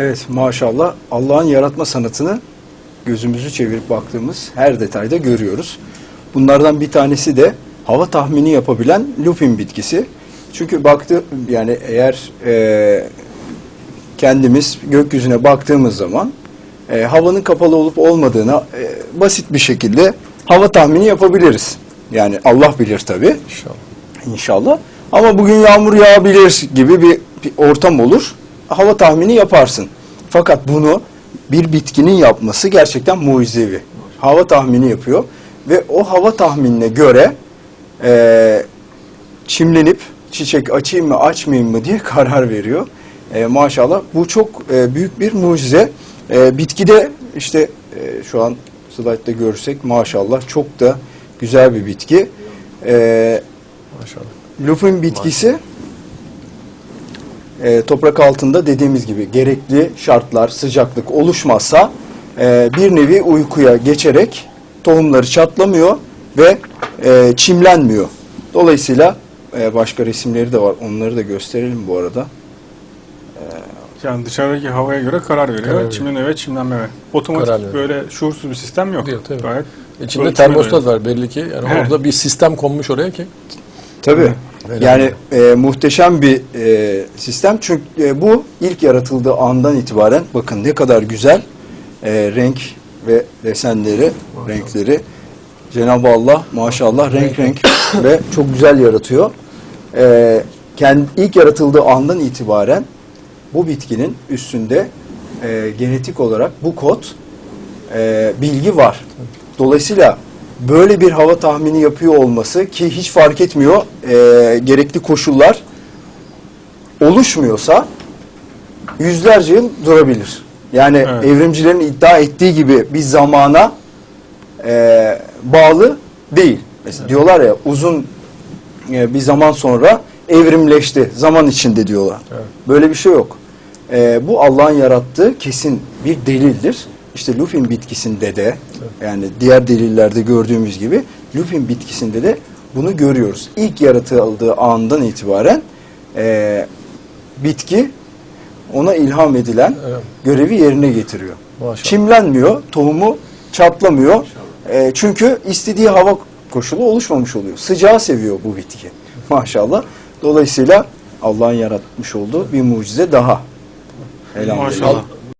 Evet maşallah Allah'ın yaratma sanatını gözümüzü çevirip baktığımız her detayda görüyoruz. Bunlardan bir tanesi de hava tahmini yapabilen lupin bitkisi. Çünkü baktı yani eğer e, kendimiz gökyüzüne baktığımız zaman e, havanın kapalı olup olmadığına e, basit bir şekilde hava tahmini yapabiliriz. Yani Allah bilir tabii İnşallah. inşallah. Ama bugün yağmur yağabilir gibi bir, bir ortam olur. Hava tahmini yaparsın. Fakat bunu bir bitkinin yapması gerçekten mucizevi. Hava tahmini yapıyor ve o hava tahminine göre eee, çimlenip çiçek açayım mı açmayayım mı diye karar veriyor. Eee, maşallah bu çok eee, büyük bir mucize. Eee, bitkide işte eee, şu an slaytta görsek maşallah çok da güzel bir bitki. Eee Maşallah. Lupin bitkisi e, toprak altında dediğimiz gibi gerekli şartlar, sıcaklık oluşmazsa e, bir nevi uykuya geçerek tohumları çatlamıyor ve e, çimlenmiyor. Dolayısıyla e, başka resimleri de var. Onları da gösterelim bu arada. Yani dışarıdaki havaya göre karar veriyor. Karar veriyor. Çimlenme ve çimlenmeme. Otomatik böyle şuursuz bir sistem yok. Değil, tabii. Gayet İçinde ölçümlü termostat var belli ki. Yani Evet. orada bir sistem konmuş oraya ki. Tabii. Öyle Yani e, muhteşem bir e, sistem. Çünkü e, bu ilk yaratıldığı andan itibaren bakın ne kadar güzel e, renk ve desenleri, renkleri. Cenab-ı Allah maşallah renk renk ve çok güzel yaratıyor. E, kendi, ilk yaratıldığı andan itibaren bu bitkinin üstünde e, genetik olarak bu kod e, bilgi var. Dolayısıyla böyle bir hava tahmini yapıyor olması ki hiç fark etmiyor e, gerekli koşullar oluşmuyorsa yüzlerce yıl durabilir. Yani Evet. evrimcilerin iddia ettiği gibi bir zamana e, bağlı değil. Mesela diyorlar ya uzun e, bir zaman sonra evrimleşti zaman içinde diyorlar. Evet. Böyle bir şey yok. E, bu Allah'ın yarattığı kesin bir delildir. İşte lupin bitkisinde de yani diğer delillerde gördüğümüz gibi lupin bitkisinde de bunu görüyoruz. İlk yaratıldığı andan itibaren e, bitki ona ilham edilen Evet. görevi yerine getiriyor. Maşallah. Çimlenmiyor, tohumu çatlamıyor. E, çünkü istediği hava koşulu oluşmamış oluyor. Sıcağı seviyor bu bitki. Maşallah. Dolayısıyla Allah'ın yaratmış olduğu bir mucize daha. Elhamdülillah. Maşallah.